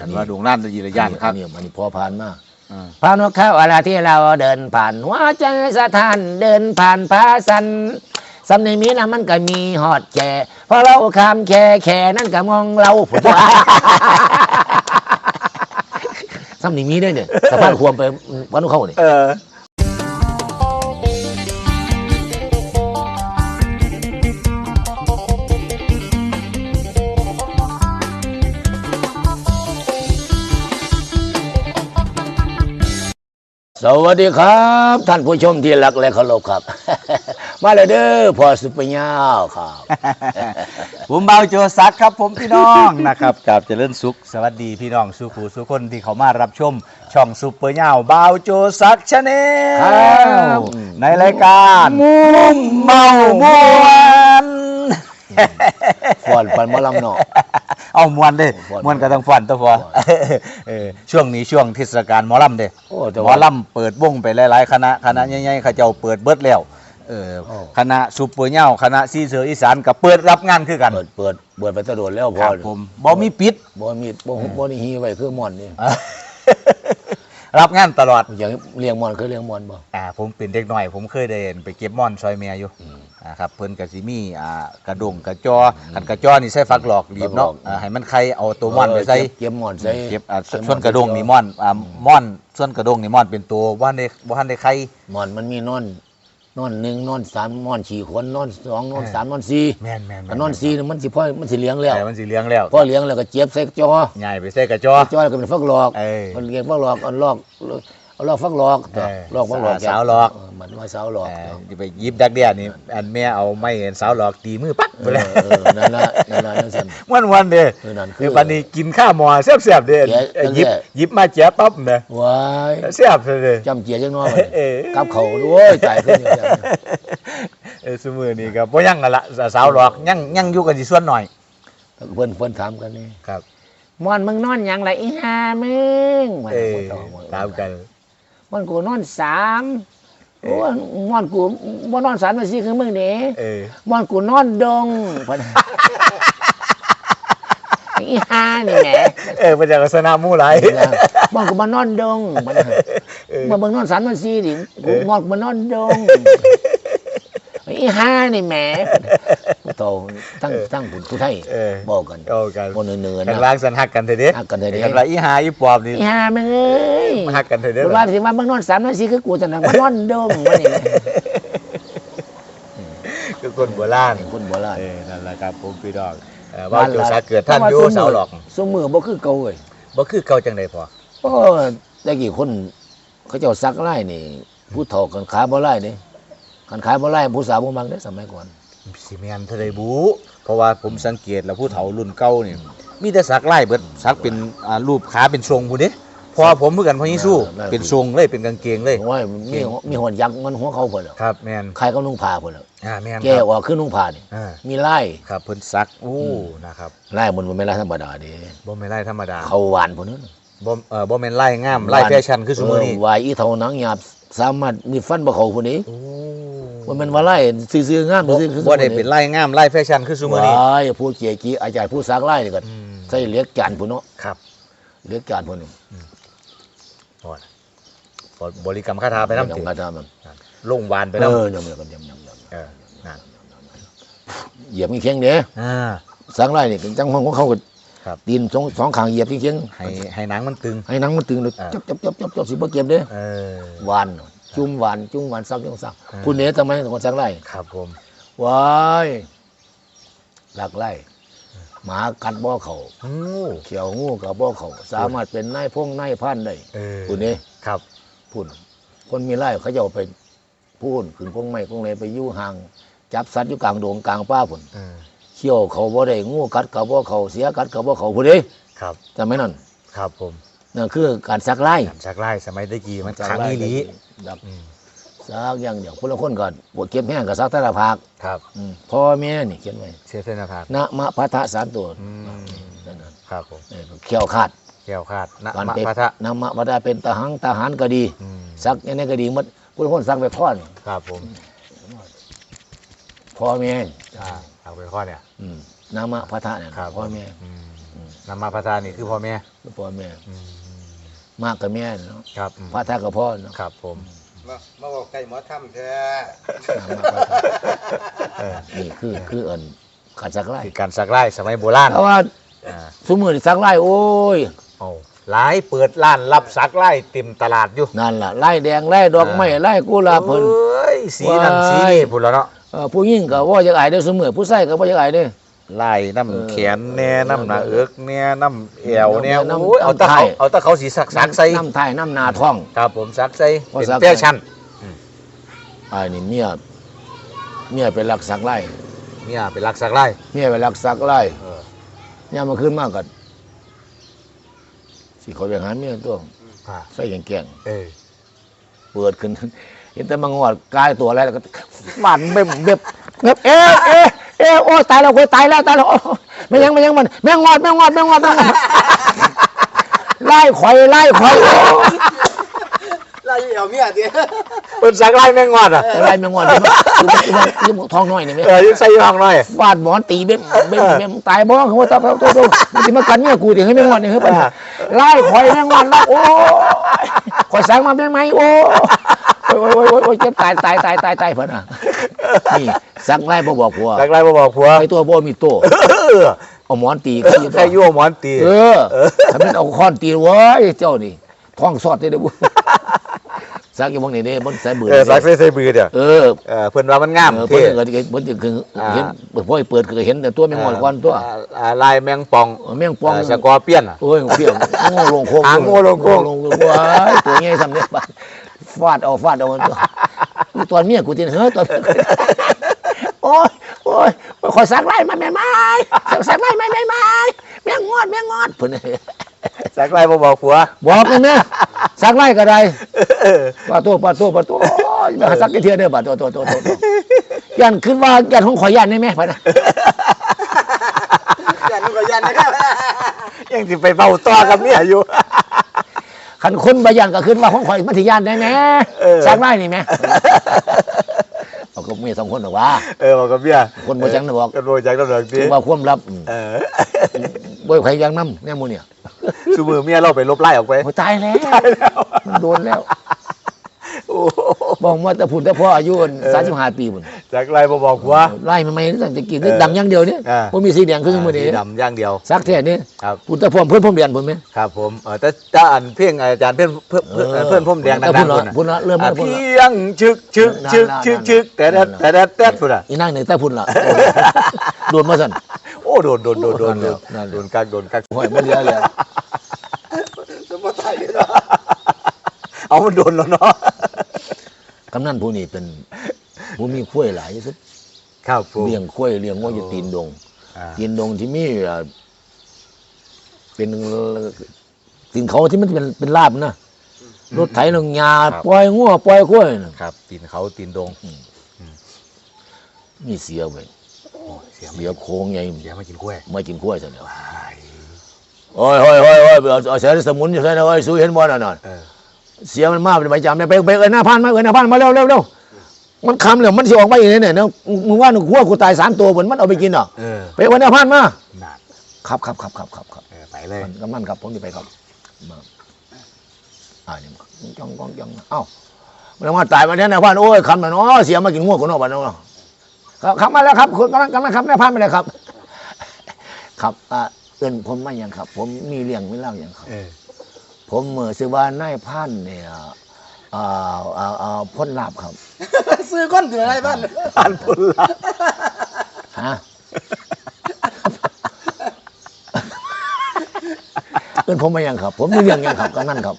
กันว่าดวงล้านยีระยานครับอันนี้อันนี้พอผ่านมาอ่าพานกเขาเวลาที่เราเดินผ่านหัวใจสถานเดินผ่านพาสันสำในมีนะมันก็มีหอดแก่พอเราข้ามแค่แค่นั่นก็มองเราผุดว่าสำนีมีได้เนี่ยสะพานควมไปวันนกเขาเนี่ย สวัสดีครับ ท่านผู้ชมที่รักและเคารพครับ มาเลยเด้อพอสุปญาวครับ ผมเบาโจซักครับผมพี่น้องนะครับกับเจริญสุข สวัสดีพี่น้องสุขูสุคนที่เขามารับชม ช่องซุปเปอร์เน่าเบาโจซักชาแนครับลในรายการมุมเมามวน ฟอนฟันหมอลำเนาะ เอามวนเด้ม่วนมวนก็ต้องฟันตัวพอเออช่วงนี้ช่วงเทศกาลหมอลำเด้โอ้แต่หมอว่า ลำเปิดวงไปหลายๆคณะคณะใหญ่ๆเขาเจ้าเปิดเบิดแล้วเออโอ้ คณะซุปเปอร์เน่าคณะซีเสืออีสานก็เปิดรับงานคือกันเปิดเปิดเปิดไปตะโดดแล้วพคอรับผมบ่มีปิด บ่มีบ่บ่นี่ฮีไว้คือหมอนนี่รับงานตลอด อย่างเลี้ยงหมอนคือเลี้ยงหมอนบ่อ่าผมเป็นเด็กน้อย ผมเคยได้เห็นไปเก็บม่อนซอยแม่อยู่อืม อ่าครับเพิ่นก็สิมีอ่ากระดงกระจอคันกระจอนี่ใส่ฟักหลอกรีบเนาะฟักหลอกอ่าให้มันไข่เอาตัวม่อนไปใส่เก็บเก็บหมอนใส่เก็บอ่าส่วนกระดงนี่ม่อนอ่าม่อนส่วนกระดงนี่ม่อนเป็นตัวบ่ทันได้บ่ทันได้ไข่หมอนมันมีนอนนอนหนึ่งนอนสามนอนสี่คนนอนสองนอนสามนอนสี่แม่นแม่นถ้านอนสี่นี่มันสิพ่อมันสิเลี้ยงแล้วแต่มันสิเลี้ยงแล้วพอเลี้ยงแล้วก็เจ็บใส่จอใหญ่ไปใส่กระจอจอก็เป็นฟักหลอกเอ้ยมันเรียกฟักหลอกเอาลอก เอาลอกฟักหลอกเออลอกฟักหลอกสาวหลอกเมันว่าสาวหลอกเอ่อสิไปหยิบดักเดียนี่อันแม่เอาไม้เห็นสาวหลอกตีมือปักเอไปอเลยเออนั่นน่ะนั่นน่ะนั่นสั่นม่วนวันๆเด้เออนั่นคือเดี๋ยวปันนี้กินข้าวหมอแซ่บๆเด้แกะเอ้ยหยิบแกะ หยิบมาแจ๊ปั๊บนะว้ายแซ่บเลย จำเจียจังน้อยเอ้ยกับเขาด้วยตายขึ้นอย่างเดียว เออสมือนี่ครับบ่ยังกันละสาวหลอกยังยังอยู่กันสิส่วนหน่อยเพื่อนเพื่อนถามกันนี่ครับ มอนมึงนอนหยังไรอีห่ามึงเออมันตามกัน มันกูนอนสามโอ้ยมอนกูบ่นอนสามมาสิคือมึงเด้เออมอนกูนอนดงพะนะอีห่านี่แหมเออมันจะลักษณะหมู่หลายมอนกูมานอนดงพะนะมาเบิ่งนอนสามมาสิดิกูมอนกูมานอนดง อีห่านี่แหมโตทั้งทั้งผู้ผู้ไทยเออ บอกกันเอากันคนเนือๆข้างนะล่างสันหักกันเถอะเด้ฮักกันเถอะเด้ กันว่าอีหาอีปอบนี่อีห่ามึงเอ้ยหักกันเถอะเด้คุณว่าสิว่าเบิ่งนอนสามนาทีคือกูจะนั่งมานอนดงมานี่คือคนโบราณคนโบราณ เออนั่นแหละครับผมพี่ดอกเอ่อว่าโจซาเกิดท่านอยู่สาวหลอกสมือบ่คือเก่าเว้ยบ่คือเก่าจังไดพอโอ้แต่กี่คนเขาเจ้าซักไล่นี่ ผู้เฒ่ากันขาบ่ไล่นี่ กันขายบ่ไล่ผู้สาวบ่มักเด้สมัยก่อนสิแม่นเทะเลบูเพราะว่าผมสังเกตแล้วผู้เฒ่ารุ่นเก่านี่มีแต่สักไล่เบิดสักเป็นอ่ารูปขาเป็นทรงพุ่นเด้พอผมเหมือนกันพ่อยิสู้เป็นทรงเลยเป็นกางเกงเลยโอ้ยมีมีหอนยักษ์มันหัวเขาพุ่นแล้วครับแม่นใครก็นุ่งผ้าพุ่นแล้วอ่าแม่นแกครับออกคือนุ่งผ้านี่อ่ามีไล่ครับเพิ่นซักโอ้นะครับไล่มันบ่แม่นไล่ธรรมดาเด้บ่แม่นไล่ธรรมดาเขาหวานพุ่นนั้นบ่เอ่อบ่แม่นไล่งามไล่แฟชั่นคือซุมื้อนี้เวายอีเท่าหนังหยาบสามารถมีฟันบ่เขาพุ่นนี้โอ้ มันเป็นว่าไล่ซื่อๆงามบ่ซื่อๆคือบ่ได้เป็นไล่งามไล่แฟชั่นคือซุมื้อนี้ว้ายผู้เกียกีอาจารย์ผู้ซักไล่นี่ก็อืมใส่เหลียกจานพุ่นเนาะครับเหลียกจานพุ่นนี่พอนะพอบริกรรมคาถาไปนำนำติกระทำมันลงวานไปเอนำอยำๆกันยำๆเออนั่นๆเหยียบมีเคียงเด้อ่าซักไล่นี่จังห้องของเขาก็ครับตีนสองสองข้างเหยียบเคียงให้ให้หนังมันตึงๆให้หนังมันตึงเลยอ่าจับจับจับจับจับสิบ่เก็บเด้เออหวาน จุ่มหวานจุ่มหวานซักจุ่มซักอ่าคุณเด้ทำไมคนซักไล่ครับผมว้ายหลักไล่หมากัดบ่เขาโอ้เขียวงูกับบ่เขาสามารถเป็นนายพงนายพันได้เออคุณนี่ครับพูดคนมีไร่เขาจะเอาไปพูดขึ้นพงไม้พงเลยไปอยู่ห่างจับสัตว์อยู่กลางโดงกลางป่าพุ่นเออเขี้ยวเขาบ่ได้งูกัดกับบ่เขาเสียกัดกับบ่เขาพุ่นเด้ครับจำไหมนั่นครับผม นั่นคือการซักไล่การชักไล่สมัยตะกี้มันซักขังไล่อีหลีดับอืมซักอย่างเดียวคนละคนก่อนปวดเก็บแห้งกับซักแต่ละภาคครับอืมพ่อแม่นี่เขียนไว้เสียเส้นภาคนะมะพะทะสามตัวอืมนั่นน่ะครับผมเออเขี้ยวขาดแก้วขาดนะการมะเป็นพะทะนะมะพะทะเป็นทหารทหารก็ดี อืมซักยังไงก็ดีหมดคนละคนซักไปข้อนี่ครับผมพ่อแม่อ่าเอาไปข้อเนี่ย อืมนะมะพะทะเนี่ยครับ พ่อแม่ อืมอืมนำมาประทานนี่คือพ่อแม่ พ่อแม่ อืม มากกับแม่เนาะครับอืมพระทักกับพ่อเนาะครับผมมามาบอกใกล้หมอทำเถอะมากกับพ่อเออนี่คือคือเอิญขัดสักไล่คือการสักไล่สมัยโบราณเพราะว่าอ่าสมมือนี่สักไล่โอ้ยเอาหลายเปิดร้านรับสักไล่เต็มตลาดอยู่นั่นล่ะไล่แดงไล่ดอกไม้ไล่กุหลาบเพิ่นเอ้ยสีนั่นว้ายสีนี่พุ่นแล้วเนาะเอ่อผู้หญิงก็ว่าจะอายได้อเสมอผู้ชายก็ว่าจะอายเด้อ ไล่เออน้ำแขนแน่น้ำหน้าเอิกแน่น้ำเอวแน่น้ำโอ้ยเอาแตะน้ำไทเขายเอาแตะเขาสีสักสักใส่น้ำไทยน้ำนาท้อง ครับผมสักใส่พอเป็นสักแฟชั่นอ้ายนี่เมียเมียเป็นรักสักไล่เนี่ยเป็นรักสักไล่เมียเป็นรักสักไล่เออเนี่ยามมาขึ้นมากกันสิเขาไปหาเมียตัวอ่าใส่แก่งเออๆเปิดขึ้น เห็นแต่มังงอดกายตัวอะไรแล้วก็มันเบ็บเบ็บเบ็บเอ๊ะเอ๊ะเอ๊ะโอ้ยตายแล้วโอ้ยตายแล้วตายแล้วโอ้ยไม่ยังไม่ยังมันแม่งงอดแม่งงอดแม่งงอดแม่งงอดไล่ข่อยไล่ข่อยโอ้ยไล่เอาเมียดิเป็นสักไล่แม่งงอดอะไล่แม่งงอดเลยมั้ยยืมทองน้อยนี่ไหมเออยังใส่ห้องหน่อยฟาดหมอนตีเบ็บเบ็บเบ็บตายบ้องเขาว่าตายตัวตัวมันจะมากันเนี่ยกูถึงให้แม่งงอดเนี่ยเฮ้ยไปไล่ข่อยแม่งงอดแล้วโอ้ยข่อยสั่งมาแม่งไหมโอ้ ยโอ้ยโอ้ยโอ้ยโอ้ยเจ็บตายตายตายตายตายเพิ่นอะนี่สั่งไล่บ่บอกผัวสักไล่มาบอกผัวไอ้ตัวบ่มีตเออเอาหมอนตีเออแค่ยั่วหมอนตี เออถ้ามันเอาค้อนตีเว้ยเจ้านี่ท้องสอดได้เด้อบุสักอยู่บางนี่เด้บนสายเบื่อเออสักใส่ใส่บือเดี๋ยวเออเออเพิ่อนว่ามันงามเออเพิ่เท่นก็เพิ่นจะคืออ่าเห็นเปิดพ่อยเปิดก็เห็นแต่ตัวแมงงอนก่อนตัวอ่าอ่าลายแมงป่องเออแมงป่องเอ่อสกอร์เปียนอะโอ้ยเปรี้ยวโง่ลงโค้งหางโง่ลงโค้งง่ลงโค้งว้ายตัวใหญ่ทำเนี่ย ฟาดเอาฟาดเอาตัวตอนเมียกูตินเฮ้ยตอนโอ้ยโอ้ยคอยสักไล่มาแม่ไม้สักไล่มาแม่ไม้แม่งงอดแม่งงอดเพิ่นสักไล่มาบอกผัวบอกกันนะสักไล่ก็ได้เออปาโตปาโตปาโตโอ้ยมาสักกี่เทื่อเด้อปาโตโตโตโตโตยันขึ้นว่ายันของข่อยยันได้ไหมพะนะยันก็ยันนะครับยังสิไปเบาต่อกับเมียอยู่ ขันคนบายันก็ขึ้นว่าของข่อยมัธยานได้ไหมเออสักไล่นี่ไหมเอาก็มีสองคนหรอวะเออบอกกับเมียคนบ่จังนะบอก คนบ่จังต้องเลิกคืดิอว่าความลับอืมเออบ่ใครยังน้ำแน่มูเนี่ยซูมือเมียเราไปลบไล่ออกไป โอ้ยตายแล้ว มันโดนแล้วโอ้โห บอกว่าแต่พุ่นแต่พ่ออายุสามสิบห้าปีพุ่นสักไล่มาบอกผัวไล่มาไม่ตั้งแต่กินเออดังอย่างเดียวเนี่ยอ่าผมมีสีแดงครึ่งมือสีนี้ดำอย่างเดียวสักแท้นี่ครับพุ่นแต่พ่อเพื่อนผมเรียนผมไหมครับผมเออแต่ถ้าอันเพ่งอาจารย์เพื่อนเพื่อนเพื่อนเพื่อนพุ่มแดงดัพุ่งนๆละพุ่นน่ะพุ่นละเริ่มอะแล้วพุ่นเพีละยงชึกชึกชึกชึกชึกแต่แดดแต่แดดแต่พุ่นอะอีนั่งหนึ่งแต่พุ่นละโดนมาสั่นโอ้โดนโดนโดนโดนโดนนั่นแหละโดนกักโดนกักห่วยไม่เหลือเลยสมมติไทยเนาะเอามันโดนแล้วเนาะกำ นันผู้นี้เป็นผู้มีข้วยหลายที่สุดครับผมเลี้ยงข้วยเลี้ยงว่าอยู่ตีนดงอ่าตีนดงที่มีเอ่อเป็นตีนเขาที่มันเป็นเป็นลาบนะรถไถลงยาปล่อยงัวปล่อยข้วยน่ะครับตีนเขาตีนดงมีเสียไว้โอ้ยเสียเสียโค้งใหญ่เสียมากินกล้วยไม่กินข้วยซะแล้วว้ายโอ้ยโอ้ยโอ้ยโอ้ยเอาเอาเสียสมุนอยู่ใช่ไหมโอ้ยสู้เห็นบ่น่ะน่ะเออ เสียมันมากเป็นประจำเนี่ยไปไปเอินหน้าพานมาเอินหน้าพานมาเร็วเร็วเร็วมันคำเลยมันสิออกมาอีกเนี่ยเนี่ยมึงว่าหนูหัวกูตายสามตัวเหมือนมันเอาไปกินเหรอเออไปเอินหน้าพานมาหนักครับครับครับครับครับครับเออไปเลยกำนันครับผมจะไปครับมาอ่านี่จ้องจ้องจ้องเอ้ามันมาตายมาเนี่ยนะพานโอ้ยคำหน่อยเนาะเสียมากินหัวกูเนาะบ้านเนาะครับครับมาแล้วครับคุณกำลังกำลังครับหน้าพานไปเลยครับ ครับอ่าเอินผมไม่ยังครับ ผมมีเรื่องไม่เล่าอย่างครับเออ ผมเมื่อซื้อว่านายพันธุ์เนี่ยอ่าอ่าอ่าพ้นลาบครับ ซื้อก้อนถึงอะไรบ้านอันพุ่นละฮะเป็นผมมายังครับ ผมมีเรื่องยังครับกันนั่นครับ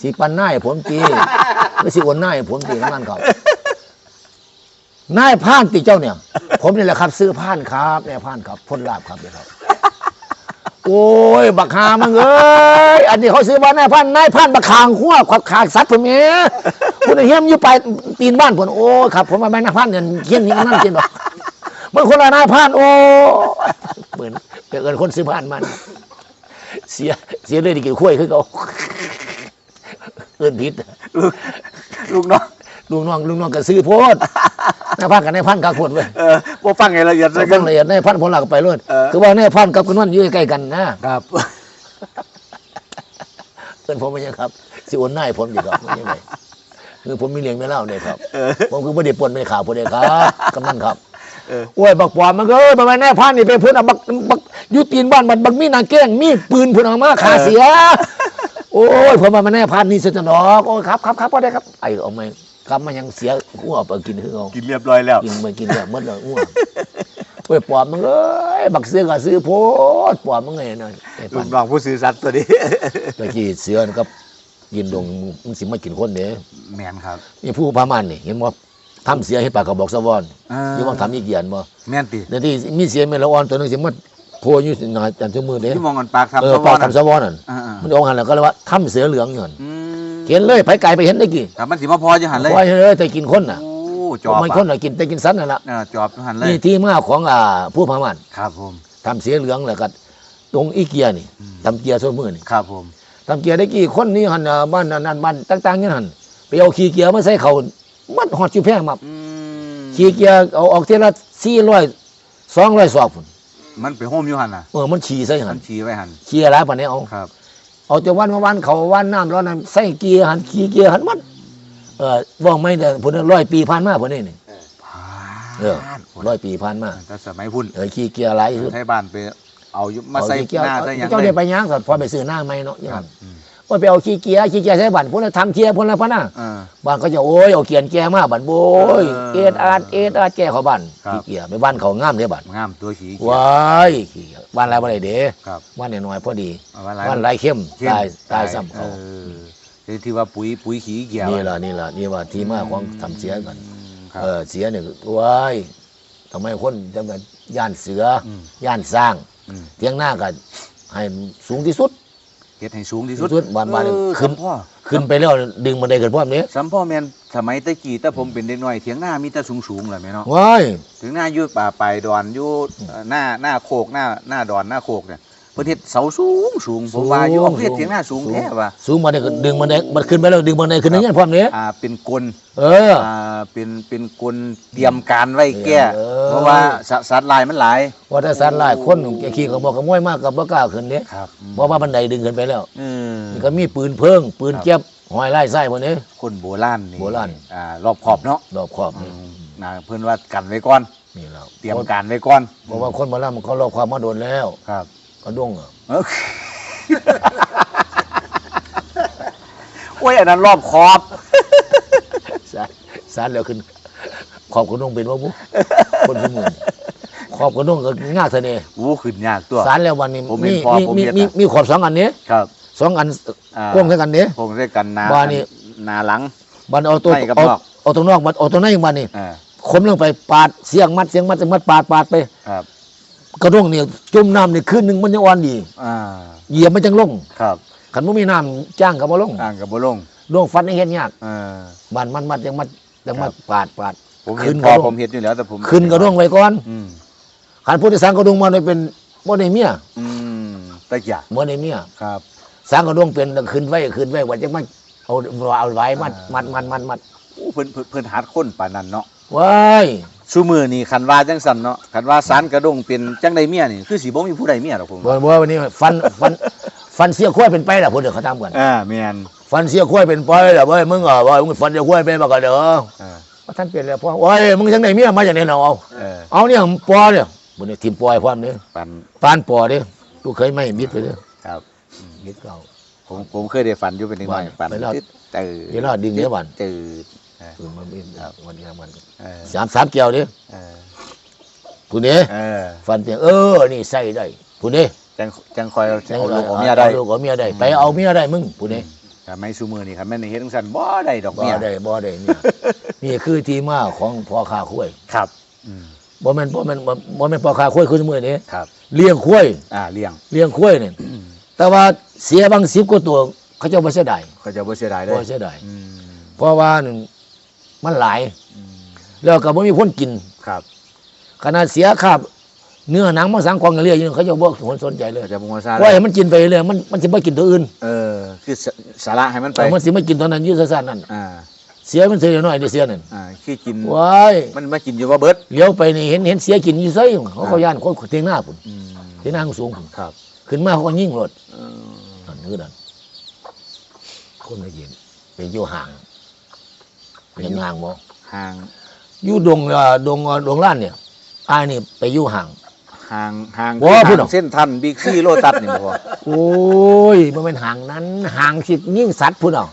สีปันนายผมตีไม่สิวันนายผมตีกันนั่นครับนายพานตีเจ้าเนี่ย ผมนี่แหละครับ ซื้อพานครับนายพานครับพ้นลาบครับเนี่ยครับ โอ้ย บักคามึงเอ้ย อันนี้เขาซื้อบ้านนายพันนายพันบักคางขั้วขวักขางสัตว์ผมเองคุณเฮียมอยู่ไปตีนบ้านผมโอ้ยครับ ผมมาแม่นายพันเนี่ยเฮียนนี่นั่นจริงหรอกเมื่อคนละนายพันโอ้ยเหมือนเป็นเอินคนซื้อบ้านมัน เสียเสียเลยดีกี่ขั้วยคือเขาเอินผิดลูกลูกน้องลุงน้องลุงน้องก็ซื้อโพด นายพันกับนายพันกับคนเว้ยเออบ่ฟังให้ละเอียดซะเรากัต้อนงละเอียดนายพันผลหลักไปเลยเออ คือว่านายพันกับคุณวันอยู่ใกล้ๆกันนะครับ เพื่อนผมไม่ใช่ครับสิโอนนายผมอยู่ครับไม่ใช่ไหมคือผมมีเลี้ยงไม่เล่าเนี่ยครับ เออ ผมคือไม่ได้ปนไม่ได้ข่าวผมเลยครับกำนันครับเออ โอ้ยบักปอมมันก็เอ้ยประมาณแน่พันนี่ไปเพื่อนเอาบักบักอยุตีนบ้านมันบักมีนางแกล้งมีปืนเพื่อนเออกมาขาเสีย โอ้ยผมมาแน่พันนี่สนอกโอ้ยครับครับครับก็ได้ครับไอ้เอาไหม ครับมันยังเสียหัวไปกินคือเอากินเรียบร้อยแล้วกินไปกินเนี่ยหมดเลยอ้วนโอ้ยปอบมันเอ้ยบักเสือก็ซื้อโพดปอบมันไงน่ะไอ้ลูปันกน้องผู้ซื่อสัตย์ตัวนี้ ตะกี้เสือนี่ก็กินดงมันสิมากินคนเด้แม่นครับนี่ผู้พามันนี่เห็นบ่ทำเสียให้ปากกระบอกสะวอนอ่าอยู่ว่างทำอีกเกียนบ่แม่นติเดี๋ยวที่มีเสียงเมลออนตัวหนึงสิมาโพอยู่หนาจันทมือเด้ที่มองกันปากทำเออสวปากนั่นทำสะวอนนั่นอ่ามันองหันแล้วก็เลยว่าทำเสือเหลืองเงินๆอืม เห็นเลยไผไก่ไปเห็นได้กี่ครับมันสิมาพออยู่หันเลยปล่อยเลยแต่กินคนน่ะโอ้จอบมันอะคนน่ะกินแต่กินสันนั่นล่ะเออจอบอยู่หันเลยนี่ที่มาของอ่าผู้พามันครับผมทำเสียเหลืองแล้วก็ตรงอีเกียนี่อืมทำเกียร์โซมือนี่ครับผมทำเกียร์ได้กี่คนนี่หันน่ะบ้านนั่นนั่นบ้านต่างๆนี่หันไปเอาขี้เกียร์มาใส่เขามันหอดชิวแพงมาอืมขี้เกียร์เอาออกเทีละสี่ร้อยสองร้อยสอบพุ่นมันไปโฮมอยู่หันน่ะเออมันฉี่ใส่หัมันนชี้ไว้หันขี้อะไรปานนี้เอาครับ เอาจะวันมาวันเขาวันน้ำร้อนนั้นใส่เกียร์หันขี้เกียร์หันมันเออว่องไม่ได้พุ่นร้อยปีผ่านมาพุ่นนี่นี่ผ่าเออร้อยปีผ่านมาแต่สมัยพุ่นเออขี้เกียร์อะไรสุดไทยบ้านไปเอาอยู่มาใส่เอขี้เกียร์หน้าใส่หยังเจ้าเลได้ยไปย่างก่อนพอไปซื้อหน้าไม่เนาะคย่ารับงอื มว่าไปเอาขี้เกียร์ขี้เกียร์ใส่บันพุ่นละทำเกียร์พุ่นละพะนะเออบ้านเขาจะโอ้ยเอาเกียร์แกมาบันโบยเอเอ็อดอาดเอ็ดอาดแกเขาบ้านครับขี้เกียร์ไปบ้านเขางามเนี่ยบ้านงามตัวขี้ว้ายขี้เกียร์บ้านอะไรบ้านไหนเด้ครับบ้านน้อยๆพอดีเอาไว้บ้านไรเข้มเข้มตายตายซ้ำเขาเออที่ที่ว่าปุ๋ยปุ๋ยขี้เกียจนี่ล่ะนี่ล่ะนี่ว่าที่มาของทำเสียกันอืมครับเออเสียเนี่ยว้ายทำไมคนจังกันย่านเสืออมย่านสร้างอืมเทียงหน้ากันให้สูงที่สุด เฮ็ดให้สูงที่สุดที่สุดบ้านบ้านเออขึ้นสัมพ่อขึ้นไปแล้วดึงบันไดขึ้นพร้อมนี้สัมพ่อแม่นสมัยตะกี้แต่ผมเป็นเด็กน้อยเถียงหน้ามีแต่สูงๆแหละแม่เนาะว้ายถึงหน้าอยู่ป่าไปดอนอยู่เอ่อหน้าหน้าโคกหน้าหน้าดอนหน้าโคกเนี่ย เพิ่นเฮ็ดเสาสูงสูงผมว่าอยู่เอาเฮ็ดเถียงหน้าสูงแท้ว่ะสูงบันไดก็ดึงบันไดมันขึ้นไปแล้วดึงบันไดขึ้นอย่างนี้พร้อมนี้อ่าเป็นกลเอออ่าเป็นเป็นกลเตรียมการไว้แก้เออเพราะว่าสสัตว์ลายมันหลายว่าถ้าสันหลายคนแกขี่ขโมยขโมยมากกับบ่กล้าขึ้นนี้ครับเพราะว่าบันไดดึงขึ้นไปแล้วอืมมันก็มีปืนเพิ่งปืนเก็บหอยไล่ไส้พวกนี้คนโบราณนี่โบราณอ่ารอบขอบเนาะดอกขอบอืนี่มนะเพิ่นว่ากันไว้ก่อนนี่แล้วเตรียมการไว้ก่อนเพราะว่าคนโบราณมันเขารอบความมาโดนแล้วครับ กระด้งอะเอ้อโอ้ยอันนั้นรอบขอบสารสารแล้วขึ้น ขอบกระด้งเป็นว่าบุคนที่มือขอบกระด้งก็ง่ายเท่านี้อู้ขึ้นยากตัว สารแล้ววันนี้ผมเห็มีนพอมีผมมีเห็นมีอะมีขอบสองอันนี้ครับสองอันอ่ากว้างเท่ากันนี้ ผมได้กันหนาบ้านนี่หนาหลัง บันเอาตัวไม่กับเอานอก เอาตรงนอกบันเอาตรงในบันนี่อ่าคมลงไปปาดเสียงมัดเสียงมัดเสียงมัดปาดปาดไป ครับ กระด้งเนี่ยจุ่มน้ำนี่คืนหนึ่งมันยังอ่อนดีอ่าเหยียบมันจังลงครับขันบ่มีน้ำจ้างกับบ่ลงอ่างกับบ่ลงลงฟันให้เห็นยากอ่าบ้านมันมัดยังมัดยังมัดปาดปาดผมขึ้เห็นนพอกระด้งผมเห็นอยู่แล้วแต่ผมขึ้นกระด้งไว้ก่อนอืมขันผู้ที่สร้างกระด้งมาเลยเป็นบ่ได้เมียอืมตะหยาบ่ได้เมียครับสร้างกระด้งเป็นขึ้นไว้ขึ้นไว้ว่าจังมันเอาเอาไว้มัดมัดมัดมัดมัดอู้เพิ่นเพิ่นเพิ่นหัดคนปานนั้นเนาะว้าย ซุมือนี่คันว่าจังซั่นเนาะคันว่าสารกระดงเป็นจังไดเมียนี่คือสิบ่มีผู้ใดเมียหรอกผมบ่บ่วันนี้ฟันฟันฟันเสียขั้วเป็นไปล่ะพุ่นเด้อเขาตามกันอ่าแม่นฟันเสียขั้วเป็นไปล่ะเว้ยมึงอะเว้ยมึงฟันเสียขั้วเป็นบ่ก็เด้ออ่าว่าท่านเป็นแล้วพ่อโอ้ยมึงจังไดเมียมาจากไหนเนาะเอาเออเอาเนี่ยปอเนี่ยบุญนี่ทีมปอยความเนี่ยปันปานปอเนี่ยลูกเคยไม่มิดไปเนี่ยครับมิดเก่าผมผมเคยได้ฝันอยู่เป็นนิดหน่อยว่าฝันไปรอดตึ๊ดตื่นเวลาดึงเนี่ยวันตื่น คือมันเป็นวันนี้มันเออสามสามเกี่ยวเนี่ยเออผู้นี้เออฟันเตียงเออ นี่ใส่ได้ผู้นี้จังจังคอยเอาลูกเอาเมียได้ลูกเอาเมียได้ ไปเอาเมียได้มึงผู้นี้แต่ไม่ซุมือนี่ครับแม่ในเฮ็ดจังซั่นบ่ได้ดอกบ่เมียได้บ่ได้เนี่ยนี่คือที่มาของพ่อค้าคุ้ยครับอืมบ่แม่นบ่แม่นบ่บ่แม่นพ่อค้าคุ้ยคือมือนี้ครับ เลี้ยงคุ้ยอ่าเลี้ยงเลี้ยงคุ้ยเนี่ยแต่ว่าเสียบาง10กว่าตัว เขาเจ้าบ่เสียดายเขาจะบ่เสียดายเลบ่เสียดายเพราะว่าหนึ่ง มันหลายอืมแล้วก็บ่มีคนกินครับ ขนาดเสียค่าเนื้อหนังมาสังกองกันเรียอยู่เขาจะบ่คนสนใจเลยเขาจะบ่มาซาว่าให้มันกินไปเรื่อยมันมันสิบ่กินตัวอื่น เออ คือสสาระให้มันไปแต่มันสิไม่กินตัวนั้นอยืดซ่านนั่นอ่าเสียมันเสียน้อยเดียวเสียนั่นอ่าขี้กินว้ายมันมากินอยู่ว่าเบิดเลี้ยวไปนี่เห็นเห็นเสียกินอยู่ไสเขาก็ย่านคนเทียงหน้าพุ่นอืมเทียงหน้าสูงพุ่นครับ ขึ้นมาเขาก็ยิงรถเออนั่นคือนั่นคนละเย็นไปอยู่ห่าง ไปอยู่ห่างบ่ห่างอยู่ดงเอ่อดงเอ่อดงล้านเนี่ยอายนี่ไปอยู่ห่าง ห่างห่างโอ้พูดเหรอ เส้นทันบิ๊กซี่โลตัสนี่บ่พอโอ้ยมันเป็นห่างนั้นห่างสิยิ่งสัตว์พุ่นเอะ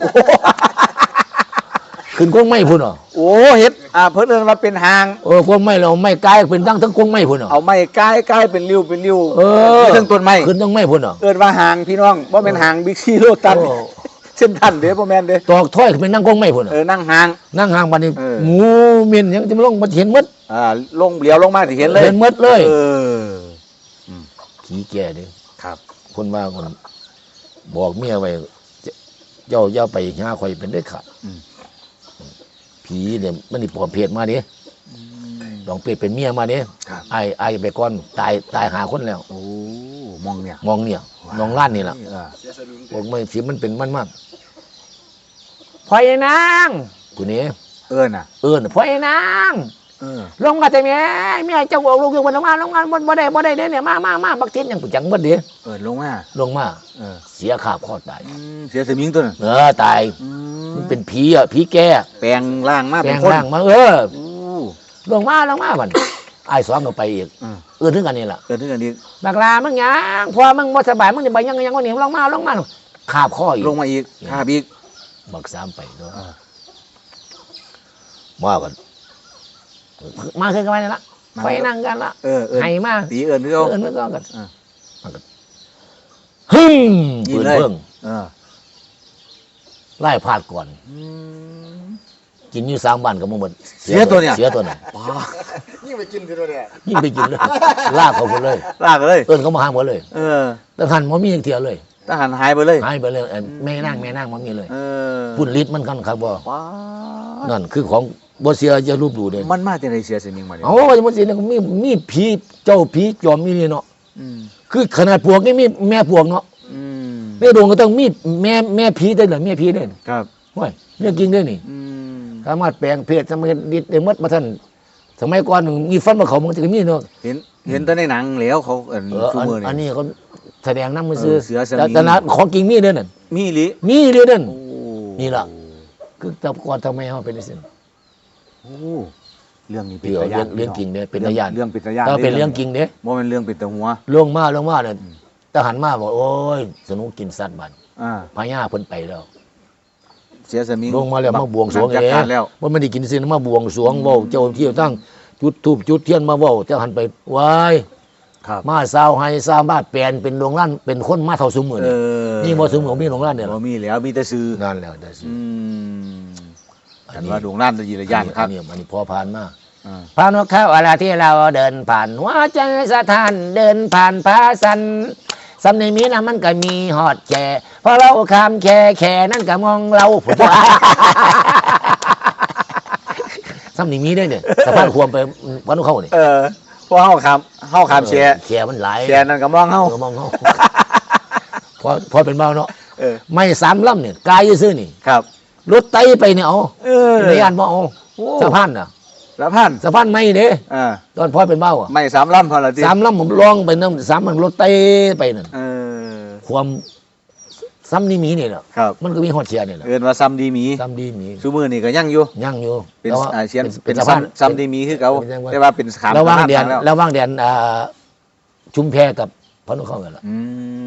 ขึ้นกงไม่พุ่นเอะโอ้เฮ็ดอ่าเพิ่นเอิ้นว่าเป็นห่าง เออกงไม่เราไม่กลายเป็นตั้งทั้งกงไม่พุ่นเอะ เอาไม้กายกายเป็นริ้วเป็นริ้วเออเครื่องต้นไม้ขึ้นต้องไม่พุ่นเอะ เอิ้นว่าห่างพี่น้องบ่แม่นห่างบิ๊กซี่โลตัสโอ้ เส้นทันเด้อบ่แม่นเด้อตอกถ้อยขึ้นเป็นนั่งกงไม่พุ่นเอเอะอนั่งห่าง นั่งห่างบัดนี้เออ หมูเมียนยังจะมาลงมาเห็นหมดอ่าลงเหลียวลงมาสิเห็นเลย เห็นหมดเลยเออ ขี้แก่เด้ครับ คนว่าคนบอกเมียไว้เจ้าเจ้าไปหาข่อยเป็นได้ขาดอืม ผีเนี่ยมันนี่ปลอมเพศมาเด้ลองเปรตเป็นเมียมาเด้ครับ ไอ้ไอ้ไปก่อนตายตายหาคนแล้ว โอ้ มองเนี่ยมองเนี่ยมองล้านนี่แหละเออเสียสมิงบอกไม่สิมันเป็นมันมาก พ่อยนางกูนี่เอิ้นน่ะ เอิ้นพ่อยนางเออลงมาแต่เมียเมียเจ้าบอกลูกอยู่บนลงมาลงมาบนบ่ได้บ่ได้เด้เนี่ยมามามาบักทิศยังกูจังเบิดเด้เอิ้นลงมาลงมา เออเสียขาบคอตาย อืมเสียสมิงตัวนั้นเออตายอืมันเป็นผีอะผีแก่แปลงร่างมาแปลเป็นงคนร่างมาเออโอ้ลงมาลงมามันไอ้ายสองก็ไปอีกอืมเอื้อถึงกันนี่แหละเกิดขึ้นกันอีกบักลามึงหยังพอมึงบ่สบายมึงจะไปยังยังวันนี้ลงมาลงมาขาบคออีกลงมาอีกคาบอีก บักสามไปเนาะอ่ามากันมาคือกันไปนี่ละมาไปนั่งกันละเออเอิ้นให้มาตีเอิ้นคือเอเขาอนึกกันอ่ามากันฮึ่มยิปืงนเลยเพิ่งเออไล่พลาดก่อนอืมกินอยู่สามบ้านกับมึงหมดเสียตัวเนี่ยเสียตัวเนี่ยป้ายิ่งไปกินทีเดียวเนี่ยยิ่งไปกินเลยลากเขาหมดเลยลากเลยเอิ้นเขามาหาหมดเลย เออแต่ทันมันมีอย่างเทียเลย ทหารหายไปเลย หายไปเลยเอ่อแม่นั่งแม่นั่งมันมีเลยเออพุ่นลิตรมันกันครับบ่ป้านั่นคือของบ่เสียจะรูปดูเด่นมันมาจากไหนเสียสมิงมาเนี่ยเอาว่าจะบ่เสียเนี่ยมีมีผีเจ้าผีจอมมีนี่เนาะอืมคือขนาดปวกนี่มีแม่ปวกเนาะอืมในดวงก็ต้องมีแม่แม่ผีได้เหรอแม่ผีได้เหรอครับว้ยเรื่องจริงได้นี่ อืมสามารถแปลงเพศสมัยดิดได้หมดมาท่านสมัยก่อนมีฟันมาเขามันจะมีเนาะเห็นเห็นแต่ในหนังแล้วเขาเอิ้นเออคู่อันมืออันนี่นี้เขา แสดงนำมือซื้อเออเสือสมิงแต่แต่นะของจริงมีเด้อนั่นมีอีหลิมีเด้อนั่นโอ้นี่ล่ะคือแต่ก่อนทำไมเฮาเป็นจังซี่โอ้เรื่องนี้เป็นเดี๋ยวตาเรื่ยาอนงเรื่องจริงเด้อเป็นตาญาณเรื่องเป็นตาญาณถ้าเป็นเรื่องจริงเด้บ่เป็นเรื่องเป็นตาหัวลงมาลงมาเนี่ยทหารมาบอกโอ้ยสนุกกินสัตว์บันอ่าพญาเพิ่นไปแล้วเสียสมิงลงมาแล้วมาบวงสรวงหลัจากเองการแล้วว่าไม่ได้กินสินมาบวงสรวงเว้าเจ้าที่ตั้งจุดทูบจุดเทียนมาเว้าเจ้าหันไปวาย ครับมาสาวให้สาวบ้านแปลนเป็นโรงร้านเป็นคนมาเท่าสมมือเอนี่อนี่บ่สมมือมีโรงร้านเนี่ยบ่มีแล้วมีแต่ซื้อนั่นแล้วได้สิอืมอักันนนี้ว่าดวงล้านตะยีระยานครับอันนี้อันนี้พอผ่านมาอ่าพานกเข้าเวลาที่เราเดินผ่านหัวใจสะท้านเดินผ่านพาสันสำในมีนะมันก็มีหอดแก่พอเราข้ามแค่แค่นั่นก็มองเราผมว่าสำนีมีได้เนี่ยสะพานควมไปวันนกเข้าเนี่ย เออพอเฮาคำเฮาคำแชร์แค่มันหลายแชร์นั่นก็มองเฮาเออมองเขาพอพอเป็นเบาเนาะเออไม่สามลำเนี่ยกายซื้อนี่ครับรถไตไปเนี่ยเอาเออในยานบ่เอาโอ้สะพานน่ะสะพานสะพานไม่เด้อ่าตอนพอเป็นเบาอะไม่สามลำพอละทีสามลำผมลองไปน้ำสามมันรถไตไปนั่นเออความ ซ้ำนี่มีนี่แหละครับ มันก็มีฮอดเชียร์นี่แหละเอิ้นว่าซ้ำดีหมีซ้ำดีมีซุมือนี่ก็ยังอยู่ยั่งอยู่เป็นแต่ว่าอาเซียนเป็เป็นนสะพานซ้ำซ้ำดีหมีคือเก่าเป็นจังหวะ แต่ว่าเป็นขามระหว่างสะพแดนแล้วระหว่างแดนอ่าชุมแพกับพระนครกันละอื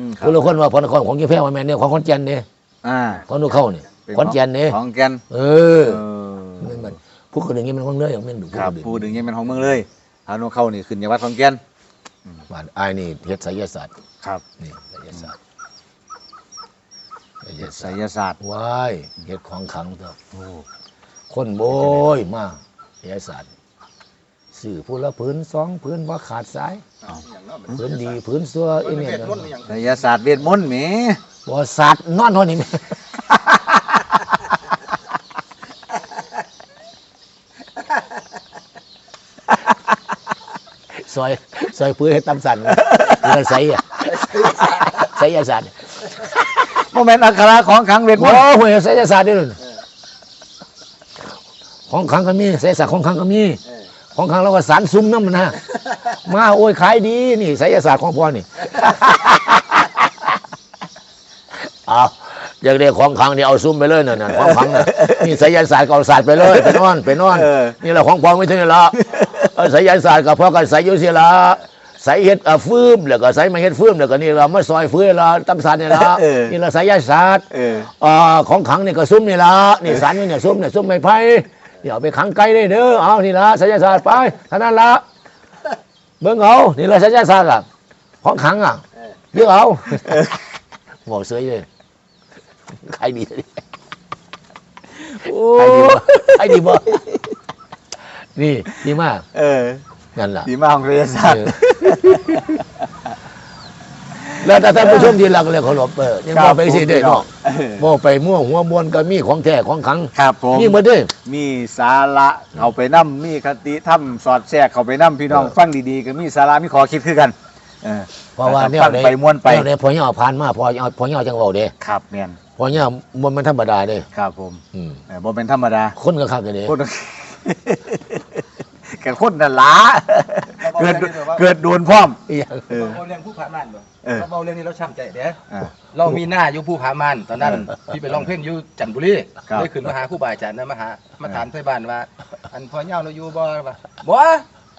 มครัคืบอเราคนว่าพระนครของชุมแพว่าแม่นเนี่ยของขอนแก่นเนี่ยอ่าพระนครเนี่ยเป็นขอนแก่นเนี่ยของแกนเอเอออมันมันพูดคนอย่างนี้มันของเลยอย่างแม่นดูครับพูผู้ดดึงยังเป็นของเมืองเลยฮานุเข้านี่ขึ้นจังหวัดขอนแก่นบ้านไอ้ายนี่เฮ็ดไสยศาสตร์ครับ นี่ไสยศาสตร์ ไสยไสศาสตร์ยศาสตร์ว้ายเฮ็ดของขลังเถอะโอ้คนโบยมาไสยศาสตร์สื่อผู้ละผืนสองผืนว่าขาดสายเอาผืนดีผืนซัวอีเนี่ยเวทมนต์อหย่างไสยศาสตร์เวทมนต์แหมบ่สัตว์นอนเท่านี้แม่ซอยซอยปื้อให้ตำสันเงินใส่อะใส่ยาศาสตร์ โมเมนต์อัคราของขลังเวทมโอ้นต์โหใส่ยาศาสตร์ด้วยนั่นของขังก็มีไสยศาสตร์ของขังก็มีของขังเราก็สารซุ้มน้ำมันนะ มาโอ้ยขายดีนี่ไสยศาสตร์ของพ่อนี่เอาอยากได้ของขังนี่เอาซุ้มไปเลยน่ะน่ะของขังน่ะนี่ไสยศาสตร์ก็เอาศาสตร์ไปเลยไปนอนไปนอน เออ นี่แหละของพ่อไม่ใช่นี่ละเอาไสยศาสตร์กับพ่อกันไสยุสิละ ไสเฮ็ดอะฟื้มแล้วก็ไสมาเฮ็ดฟื้มแล้วก็นี่เรามาซอยฟื้นละตำสารนี่ละเออนี่ละไสยศาสตร์เอออ่าของขังนี่ก็ซุ้มนี่ละนี่สารนี่เนี่ยซุ้มเนี่ยซุ้มไม้ไผ่เดี๋ยวเอาไปขังไกลได้เด้อเอานี่ละไสยศาสตร์ไปเท่านั้นละเบิ่งเอานี่ละไสยศาสตร์อะของขังอะเลือกเอาบอกเสยเลยใครดีใครดีบ่ใครดีบ่นี่ดีมาก เออ นั่นล่ะดีมากของเรียนศาสตร์เออแล้วแต่ท่านผู้ชมที่รักเลยเคารพเออยังบอกไปสิเด้อเนาะเออบอกไปมั่วหัวมวนก็มีของแท้ของขังครับผมนี่หมาเด้อมีสาระเข้าไปนํมีคติธรรมสอดแทรกเข้าไปนํพี่น้องเออฟังดีๆก็มีสาระมีขอคิดคือกันเออเพราะว่าฟังเนี่ยไปม่วนไปเนี่ยพอย่อผ่านมาพอย่อพอย่อจังเว้าเด้ครับแม่นพอย่อมันมันธรรมดาเด้ครับผมอืมเออบ่เป็นธรรมดาคนก็คักกันเด้คน กับคนนั่นล่ะเกิดเกิดโดนพร้อมอีหยังเออ เราเรื่องผู้ผามันบ่เออ เราเบาเรื่องนี้เราช้ำใจเด้ออ่าเรามีหน้าอยู่ผู้ผามันตอนนั้นพี่ไปร้องเพลงอยู่จันทบุรีครับ ได้ขึ้นมาหาครูบาอาจารย์นะมาหามาถามไทบ้านว่า อันพ่อเหี่ยวเราอยู่บ่ว่าบ่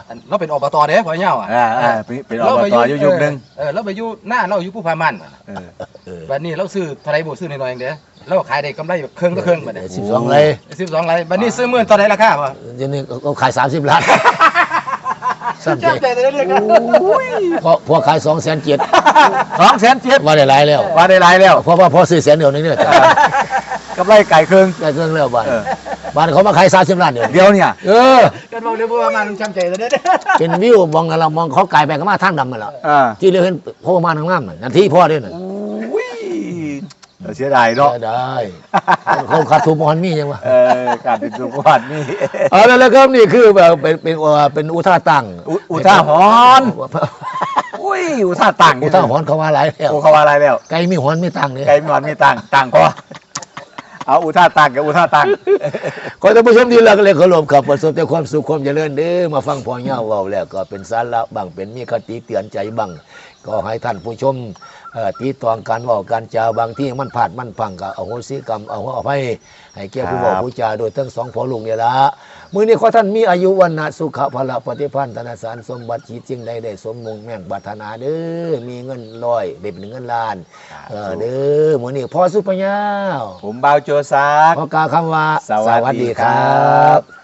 อันเราเป็นอบตเด้พ่อเหี่ยวอะอ่าอ่าเป็นเป็นอบตอยู่ยุคนึงเออเราไปอยู่หน้าเราอยู่ผู้ผามัน เออเออบัดนี้เราซื้อเท่าไรบ่ซื้อหน้อยๆเองเด้อ เราขายได้กำไรแบบครึ่งต่อครึ่งบัดนี้สิบสองไร12ไรบัดนี้ซื้อมื้อต่อไรราคาบ่เดี๋ยวนี้เขาขายสามสิบล้านสามช้ำใจเจ็ดแต่เรื่องกันเพราะพอขายสองแสนเจ็ดสองแสนเจ็ดว่าได้หลายแล้วว่าได้หลายแล้วเพราะว่าพอซื้อแสนเดียวนี่เนี่ยกำไรไก่เครื่องได้เรื่องแล้วบ้านเออบ้านเขามาขายสามสิบล้านเดียวเดียวเนี่ยเออกันเบาเรื่องผู้ผามันช้ำใจแต่เด้อเป็นวิวมองกันเรามองเขาไกลไปก็มาทางดำมันละอ่าที่เรียกเห็นพ่อมาทางงามน่ะนาทีพ่อด้วยน่ะอุ้ย เสียดายเนาะได้เขาขาดทุนมอนมียังวะเออการติดตัววาดนี่เอาแล้วแล้วครับนี่คือแบบเป็นเป็นเอ่อเป็นอุท่าตั้งอุอุทาหรณ์อุ้ยอุทาต่างอุท่าหอนเขาว่าหลายแล้วโอ้เขาว่าอะไรแล้วไก่มีหอนมีตังเนี่ยไก่หมอนมีต่างต่างพอเอาอุทาต่างกับอุทาต่างขอท่านผู้ชมที่รักเลยเคารพครับประสบแต่ความสุขความเจริญเด้อมาฟังพ่อเง่าเว้าแล้วก็เป็นสาระบางเป็นมีคติเตือนใจบ้างก็ให้ท่านผู้ชมเอ่อ ตีตองการเว่าการจาบางที่มันผาดมันพังก็เอาโหสิกรรมเอาอภัยให้แก่ผู้บอกผู้จาโดยทั้งสองพ่อลุงเนี่ยละมื้อนี้ขอท่านมีอายุวันนะสุขภละปฏิพันธ์ธนสารสมบัติชีจริงใดได้สมมงแม่งปรารถนาเด้อมีเงินร้อยได้เป็นเงินล้านเออเด้อมื้อนี้พ่อสุปญญาผมบ่าวโจซักขอกล่าวคำว่า สวัสดีครับบ